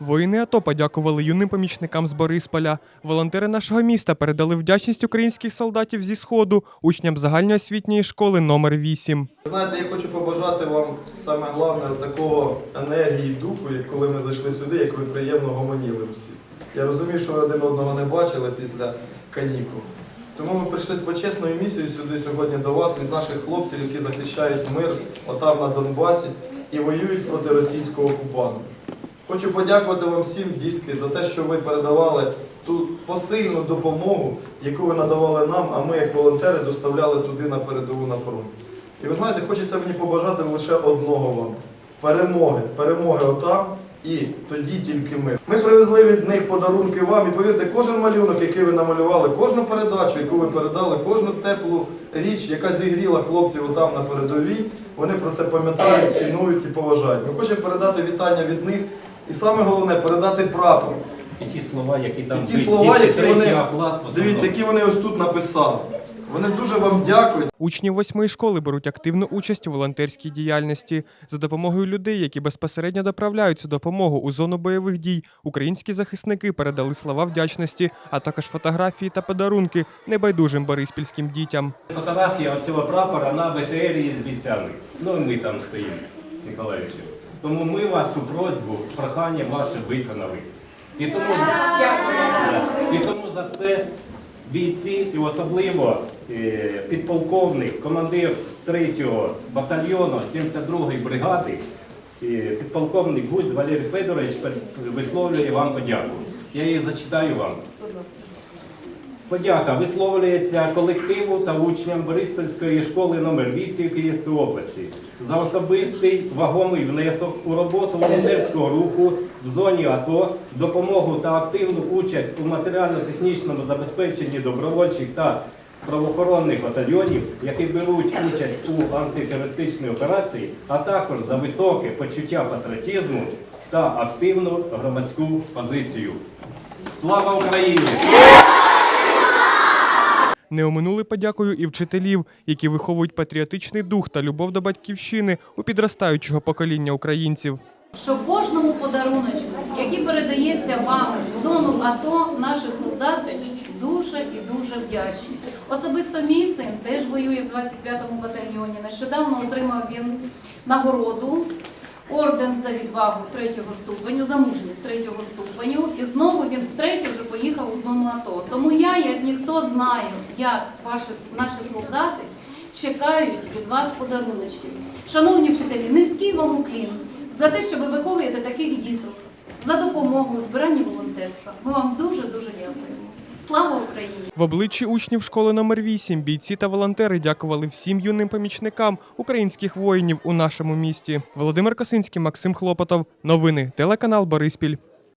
Воїни АТО подякували юним помічникам з Борисполя. Волонтери нашого міста передали вдячність українських солдатів зі сходу учням загальноосвітньої школи номер 8. Знаєте, я хочу побажати вам саме головне такого енергії духу, коли ми зайшли сюди, як ви приємно гомоніли всі. Я розумію, що ви один одного не бачили після канікул. Тому ми прийшли з почесною місією сюди сьогодні до вас від наших хлопців, які захищають мир отам на Донбасі і воюють проти російського окупанту. Хочу подякувати вам всім, дітки, за те, що ви передавали ту посильну допомогу, яку ви надавали нам, а ми, як волонтери, доставляли туди на передову на фронт. І ви знаєте, хочеться мені побажати лише одного вам перемоги, перемоги отам і тоді тільки ми. Ми привезли від них подарунки вам, і повірте, кожен малюнок, який ви намалювали, кожну передачу, яку ви передали, кожну теплу річ, яка зігріла хлопців отам на передовій, вони про це пам'ятають, цінують і поважають. Ми хочемо передати вітання від них, і саме головне передати прапор. І ті слова, які там І ті слова, які вони клас, дивіться, які вони ось тут написали. Вони дуже вам дякують. Учні восьмої школи беруть активну участь у волонтерській діяльності. За допомогою людей, які безпосередньо доправляють цю допомогу у зону бойових дій, українські захисники передали слова вдячності, а також фотографії та подарунки небайдужим бориспільським дітям. Фотографія оцього прапора на БТРі з бійцями. Ну і ми там стоїмо з Ніколаєвичем. Тому ми вашу просьбу, прохання ваше виконали. І тому, і тому за це бійці, і особливо е, підполковник, командир 3-го батальйону 72-ї бригади, е, підполковник Гусь Валерій Федорович висловлює вам подяку. Я її зачитаю вам. Подяка висловлюється колективу та учням Бориспільської школи номер 8 Київської області за особистий вагомий внесок у роботу волонтерського руху в зоні АТО, допомогу та активну участь у матеріально-технічному забезпеченні добровольчих та правоохоронних батальйонів, які беруть участь у антитерористичній операції, а також за високе почуття патріотизму та активну громадську позицію. Слава Україні! Не оминули подякою і вчителів, які виховують патріотичний дух та любов до батьківщини у підростаючого покоління українців. що кожному подаруночку, який передається вам в зону АТО, наші солдати дуже і дуже вдячні. Особисто мій син теж воює в 25-му батальйоні. Нещодавно отримав він нагороду. Орден за відвагу третього ступеню, за мужність третього ступеню, і знову він втретє вже поїхав у зону АТО. Тому я, як ніхто, знаю, як ваші наші солдати чекають від вас подаруночків. Шановні вчителі, низький вам уклін за те, що ви виховуєте таких діток, за допомогу у збиранні волонтерства. Ми вам дуже дуже дякуємо. Україні! В обличчі учнів школи номер 8 бійці та волонтери дякували всім юним помічникам українських воїнів у нашому місті. Володимир Косинський, Максим Хлопотов. Новини. Телеканал Бориспіль.